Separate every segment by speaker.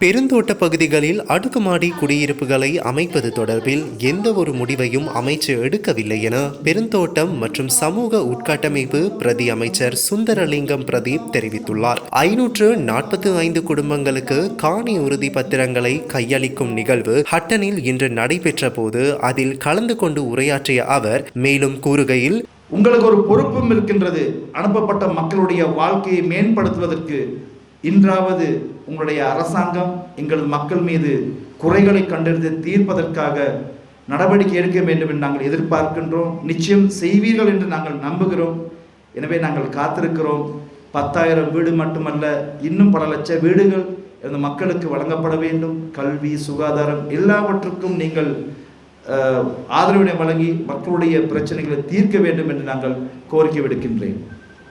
Speaker 1: பெருந்தோட்ட பகுதிகளில் அடுக்குமாடி குடியிருப்புகளை அமைப்பது தொடர்பில் எந்த ஒரு முடிவையும் அமைச்சு எடுக்கவில்லை என பெருந்தோட்டம் மற்றும் சமூக உட்கட்டமைப்பு பிரதி அமைச்சர் சுந்தரலிங்கம் பிரதீப் தெரிவித்துள்ளார். ஐநூற்று நாற்பத்தி ஐந்து குடும்பங்களுக்கு காணி உறுதி பத்திரங்களை கையளிக்கும் நிகழ்வு ஹட்டனில் இன்று நடைபெற்ற போது அதில் கலந்து கொண்டு உரையாற்றிய அவர் மேலும் கூறுகையில்
Speaker 2: உங்களுக்கு ஒரு பொறுப்பும் இருக்கின்றது. அனுப்பப்பட்ட மக்களுடைய வாழ்க்கையை மேம்படுத்துவதற்கு இன்றாவது உங்களுடைய அரசாங்கம் எங்களது மக்கள் மீது குறைகளை கண்டறிந்து தீர்ப்பதற்காக நடவடிக்கை எடுக்க வேண்டும் என்று நாங்கள் எதிர்பார்க்கின்றோம். நிச்சயம் செய்வீர்கள் என்று நாங்கள் நம்புகிறோம். எனவே நாங்கள் காத்திருக்கிறோம். பத்தாயிரம் வீடு மட்டுமல்ல இன்னும் பல லட்ச வீடுகள் இந்த மக்களுக்கு வழங்கப்பட வேண்டும். கல்வி சுகாதாரம் எல்லாவற்றுக்கும் நீங்கள் ஆதரவினை வழங்கி மக்களுடைய பிரச்சனைகளை தீர்க்க வேண்டும் என்று நாங்கள் கோரிக்கை விடுக்கின்றேன்.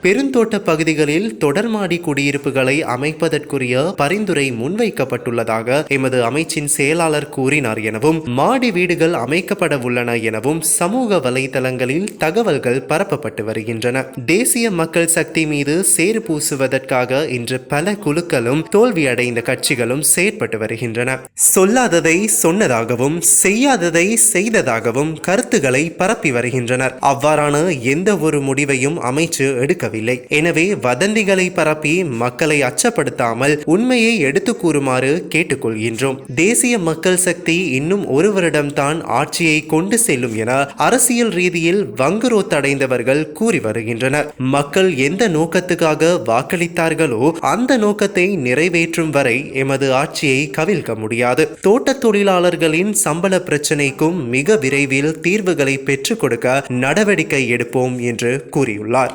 Speaker 1: பெருந்தோட்ட பகுதிகளில் தொடர்மாடி குடியிருப்புகளை அமைப்பதற்குரிய பரிந்துரை முன்வைக்கப்பட்டுள்ளதாக எமது அமைச்சின் செயலாளர் கூறினார் எனவும் மாடி வீடுகள் அமைக்கப்பட உள்ளன எனவும் சமூக வலைதளங்களில் தகவல்கள் பரப்பப்பட்டு வருகின்றன. தேசிய மக்கள் சக்தி மீது சேறு பூசுவதற்காக இன்று பல குழுக்களும் தோல்வியடைந்த கட்சிகளும் செயற்பட்டு வருகின்றன. சொல்லாததை சொன்னதாகவும் செய்யாததை செய்ததாகவும் கருத்துக்களை பரப்பி வருகின்றனர். அவ்வாறான எந்த ஒரு முடிவையும் அமைச்சு எடுக்க எடுக்கவில்லை எனவே வதந்திகளை பரப்பி மக்களை அச்சப்படுத்தாமல் உண்மையை எடுத்து கூறுமாறு கேட்டுக்கொள்கின்றோம். தேசிய மக்கள் சக்தி இன்னும் ஒரு வருடம்தான் ஆட்சியை கொண்டு செல்லும் என அரசியல் ரீதியில் வங்குரோத்தடைந்தவர்கள் கூறி வருகின்றனர். மக்கள் எந்த நோக்கத்துக்காக வாக்களித்தார்களோ அந்த நோக்கத்தை நிறைவேற்றும் வரை எமது ஆட்சியை கவிழ்க்க முடியாது. தோட்ட தொழிலாளர்களின் சம்பள பிரச்சினைக்கும் மிக விரைவில் தீர்வுகளை பெற்றுக் கொடுக்க நடவடிக்கை எடுப்போம் என்று கூறியுள்ளார்.